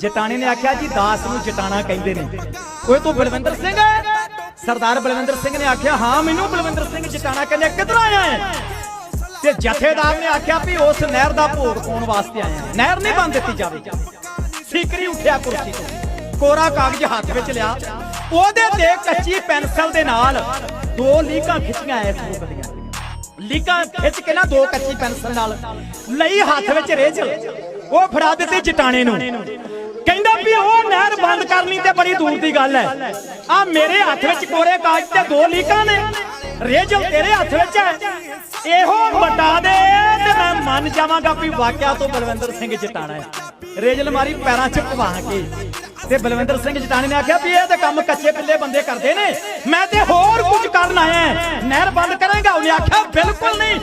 ਜਟਾਣੇ ਨੇ ਆਖਿਆ ਜੀ, ਦਾਸ ਨੂੰ ਜਟਾਣਾ ਕਹਿੰਦੇ ਨੇ। ਓਏ ਤੂੰ ਬਲਵਿੰਦਰ ਸਿੰਘ ਸਰਦਾਰ ਬਲਵਿੰਦਰ ਸਿੰਘ ਨੇ ਆਖਿਆ, ਹਾਂ, ਮੈਨੂੰ ਬਲਵਿੰਦਰ ਸਿੰਘ ਜਟਾਣਾ ਕਹਿੰਦੇ ਕਿੱਧਰ ਆਇਆ ਹੈ? ਤੇ ਜਥੇਦਾਰ ਨੇ ਆਖਿਆ ਵੀ ਉਸ ਨਹਿਰ ਦਾ ਭੋਗ ਪਾਉਣ ਵਾਸਤੇ ਆਇਆ ਨਹਿਰ ਨਹੀਂ ਬੰਦ ਦਿੱਤੀ ਜਾਵੇ। ਸੀਕਰੀ ਉੱਠਿਆ ਕੁਰਸੀ ਤੋਂ। ਕੋਰਾ ਕਾਗਜ਼ ਹੱਥ ਵਿੱਚ ਲਿਆ। ਉਹਦੇ ਤੇ ਕੱਚੀ ਪੈਨਸਲ ਦੇ ਨਾਲ ਦੋ ਲੀਕਾਂ ਖਿੱਚੀਆਂ ਐ ਸਰੂਪ ਦੀਆਂ। ਲੀਕਾਂ ਖਿੱਚ ਕੇ ਨਾ ਦੋ ਕੱਚੀ ਪੈਨਸਲ ਨਾਲ। ਲਈ ਹੱਥ ਵਿੱਚ ਰੇਜਲ। ਉਹ ਫੜਾ ਦਿੱਤੀ ਜਟਾਣੇ ਨੂੰ। ਕਹਿੰਦਾ ਵੀ ਉਹ ਨਹਿਰ ਬੰਦ ਕਰਨੀ ਤੇ ਬੜੀ ਦੂਰ ਦੀ ਗੱਲ ਹੈ। ਆ ਮੇਰੇ ਹੱਥ ਵਿੱਚ ਕੋਰੇ ਕਾਗਜ਼ ਤੇ ਦੋ ਲੀਕਾਂ ਨੇ। ਰੇਜਲ ਤੇਰੇ ਹੱਥ ਵਿੱਚ ਹੈ। ਇਹੋ ਵਟਾ ਦੇ ਤੇ ਮੈਂ ਮੰਨ ਜਾਵਾਂਗਾ ਵੀ ਵਾਕਿਆ ਤੋਂ ਬਲਵਿੰਦਰ ਸਿੰਘ ਜਟਾਣਾ ਹੈ। ਰੇਜਲ ਮਾਰੀ ਪੈਰਾਂ 'ਚ ਪਵਾ ਕੇ। ਤੇ ਬਲਵਿੰਦਰ ਸਿੰਘ ਜਟਾਣੇ ਨੇ ਆਖਿਆ ਵੀ ਇਹ ਤੇ ਕੰਮ ਕੱਚੇ ਪਿੱਲੇ ਬੰਦੇ ਕਰਦੇ ਨੇ। ਮੈਂ ਤੇ ਹੋਰ ਕੁਝ ਕਰਨ ਆਇਆ ਨਹਿਰ ਬੰਦ ਕਰਾਂਗਾ। ਉਹਨੇ ਆਖਿਆ, ਬਿਲਕੁਲ ਨਹੀਂ।